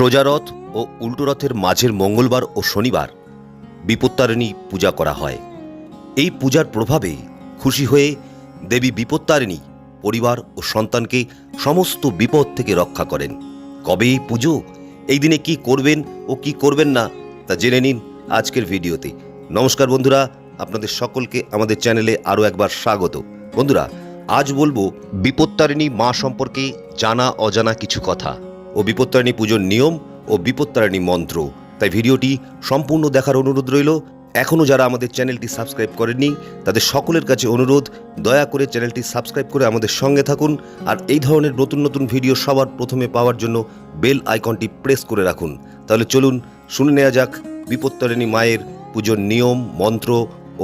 সোজারথ ও উল্টোরথের মাঝের মঙ্গলবার ও শনিবার বিপত্তারিণী পূজা করা হয়। এই পূজার প্রভাবে খুশি হয়ে দেবী বিপত্তারিণী পরিবার ও সন্তানকে সমস্ত বিপদ থেকে রক্ষা করেন। কবে এই পুজো? এই দিনে কি করবেন ও কি করবেন না তা জেনে নিন আজকের ভিডিওতে। নমস্কার বন্ধুরা, আপনাদের সকলকে আমাদের চ্যানেলে আরও একবার স্বাগত। বন্ধুরা, আজ বলব বিপত্তারিণী মা সম্পর্কে জানা অজানা কিছু কথা। ও বিপত্তারিণী পুজোর নিয়ম ও বিপত্তারিণী মন্ত্র। তাই ভিডিওটি সম্পূর্ণ দেখার অনুরোধ রইল। এখনও যারা আমাদের চ্যানেলটি সাবস্ক্রাইব করেননি, তাদের সকলের কাছে অনুরোধ, দয়া করে চ্যানেলটি সাবস্ক্রাইব করে আমাদের সঙ্গে থাকুন আর এই ধরনের নতুন নতুন ভিডিও সবার প্রথমে পাওয়ার জন্য বেল আইকনটি প্রেস করে রাখুন। তাহলে চলুন, শুনে নেওয়া যাক বিপত্তারিণী মায়ের পুজোর নিয়ম, মন্ত্র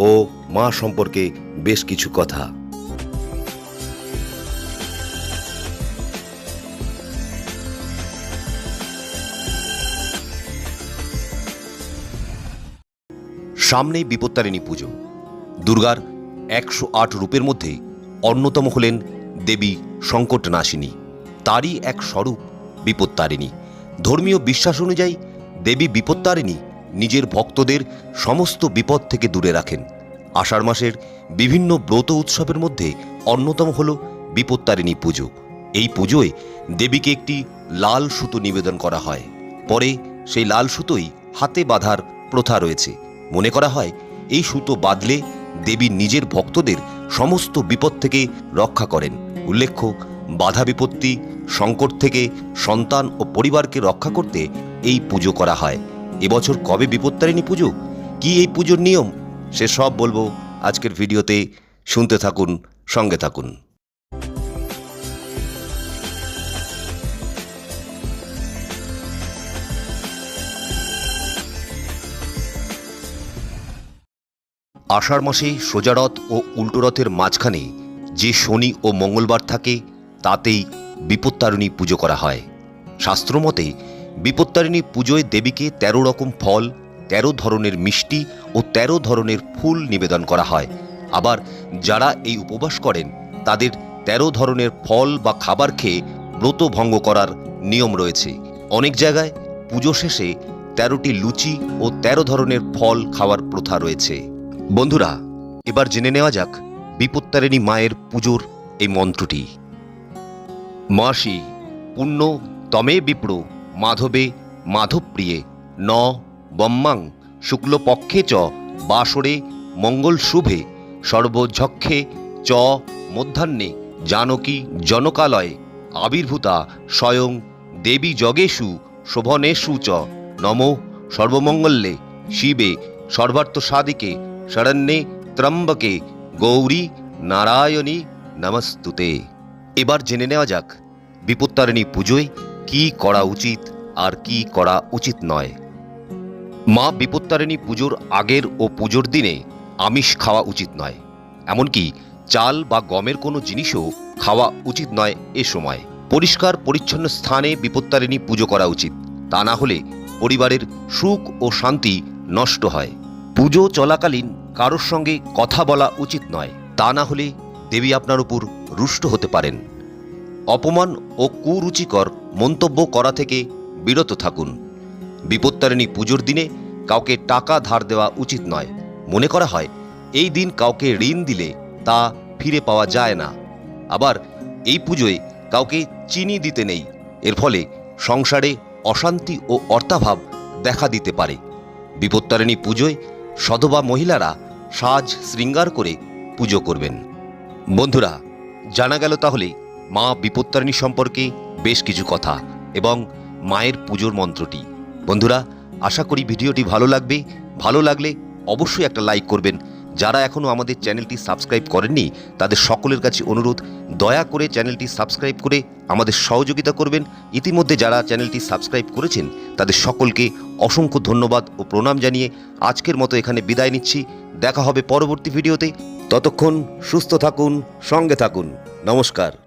ও মা সম্পর্কে বেশ কিছু কথা। সামনেই বিপত্তারিণী পুজো। দুর্গার একশো আট রূপের মধ্যে অন্যতম হলেন দেবী সংকটনাশিনী। তারই এক স্বরূপ বিপত্তারিণী। ধর্মীয় বিশ্বাস অনুযায়ী দেবী বিপত্তারিণী নিজের ভক্তদের সমস্ত বিপদ থেকে দূরে রাখেন। আষাঢ় মাসের বিভিন্ন ব্রত উৎসবের মধ্যে অন্যতম হল বিপত্তারিণী পুজো। এই পুজোয় দেবীকে একটি লাল সুতো নিবেদন করা হয়। পরে সেই লাল সুতোই হাতে বাঁধার প্রথা রয়েছে। মনে করা হয়, এই সুতো বাঁধলে দেবী নিজের ভক্তদের সমস্ত বিপদ থেকে রক্ষা করেন। উল্লেখ্য, বাধা বিপত্তি, সংকট থেকে সন্তান ও পরিবারকে রক্ষা করতে এই পুজো করা হয়। এবছর কবে বিপত্তারিণী পুজো? কি এই পুজোর নিয়ম? সে সব বলব আজকের ভিডিওতে। শুনতে থাকুন, সঙ্গে থাকুন। আষাঢ় মাসে সোজারথ ও উল্টোরথের মাঝখানে যে শনি ও মঙ্গলবার থাকে, তাতেই বিপত্তারিণী পুজো করা হয়। শাস্ত্রমতে, বিপত্তারিণী পুজোয় দেবীকে তেরো রকম ফল, তেরো ধরনের মিষ্টি ও তেরো ধরনের ফুল নিবেদন করা হয়। আবার যারা এই উপবাস করেন, তাদের তেরো ধরনের ফল বা খাবার খেয়ে ব্রত ভঙ্গ করার নিয়ম রয়েছে। অনেক জায়গায় পুজো শেষে তেরোটি লুচি ও তেরো ধরনের ফল খাওয়ার প্রথা রয়েছে। বন্ধুরা, এবার জেনে নেওয়া যাক বিপত্তারিণী মায়ের পুজোর এই মন্ত্রটি। মাসি পুণ্য তমে বিপ্র মাধবে মাধবপ্রিয়ে ন বম্মাং শুক্লপক্ষে চ বাসরে মঙ্গল শুভে সর্বঝক্ষে চ মধ্যাহ্নে জানকী জনকালয়ে আবির্ভূতা স্বয়ং দেবী যগেষু শোভনেষু চ। নম সর্বমঙ্গলে শিবে সর্বার্থ সাদিকে শরণ্যে ত্রম্বকে গৌরী নারায়ণী নমস্তুতে এবার জেনে নেওয়া যাক বিপত্তারিণী পুজোয় কি করা উচিত আর কি করা উচিত নয় মা বিপত্তারিণী পুজোর আগের ও পুজোর দিনে আমিষ খাওয়া উচিত নয় এমনকি চাল বা গমের কোনো জিনিসও খাওয়া উচিত নয় এ সময় পরিষ্কার পরিচ্ছন্ন স্থানে বিপত্তারিণী পুজো করা উচিত তা না হলে পরিবারের সুখ ও শান্তি নষ্ট হয় পুজো চলাকালীন কারোর সঙ্গে কথা বলা উচিত নয়। তা না হলে দেবী আপনার উপর রুষ্ট হতে পারেন। অপমান ও কুরুচিকর মন্তব্য করা থেকে বিরত থাকুন। বিপত্তারিণী পুজোর দিনে কাউকে টাকা ধার দেওয়া উচিত নয়। মনে করা হয়, এই দিন কাউকে ঋণ দিলে তা ফিরে পাওয়া যায় না। আবার এই পুজোয় কাউকে চিনি দিতে নেই। এর ফলে সংসারে অশান্তি ও অর্থাভাব দেখা দিতে পারে। বিপত্তারিণী পুজোয় সধবা মহিলারা সাজ শৃঙ্গার করে পুজো করবেন। বন্ধুরা, জানা গেল তাহলে মা বিপত্তারিণী সম্পর্কে বেশ কিছু কথা এবং মায়ের পুজোর মন্ত্রটি। বন্ধুরা, আশা করি ভিডিওটি ভালো লাগবে। ভালো লাগলে অবশ্যই একটা লাইক করবেন যারা এখনও আমাদের চ্যানেলটি সাবস্ক্রাইব করেননি, তাদের সকলের কাছে অনুরোধ, দয়া করে চ্যানেলটি সাবস্ক্রাইব করে আমাদের সহযোগিতা করবেন। ইতিমধ্যে যারা চ্যানেলটি সাবস্ক্রাইব করেছেন, তাদের সকলকে অসংখ্য ধন্যবাদ ও প্রণাম জানিয়ে আজকের মতো এখানে বিদায় নিচ্ছি। দেখা হবে পরবর্তী ভিডিওতে। ততক্ষণ সুস্থ থাকুন, সঙ্গে থাকুন। নমস্কার।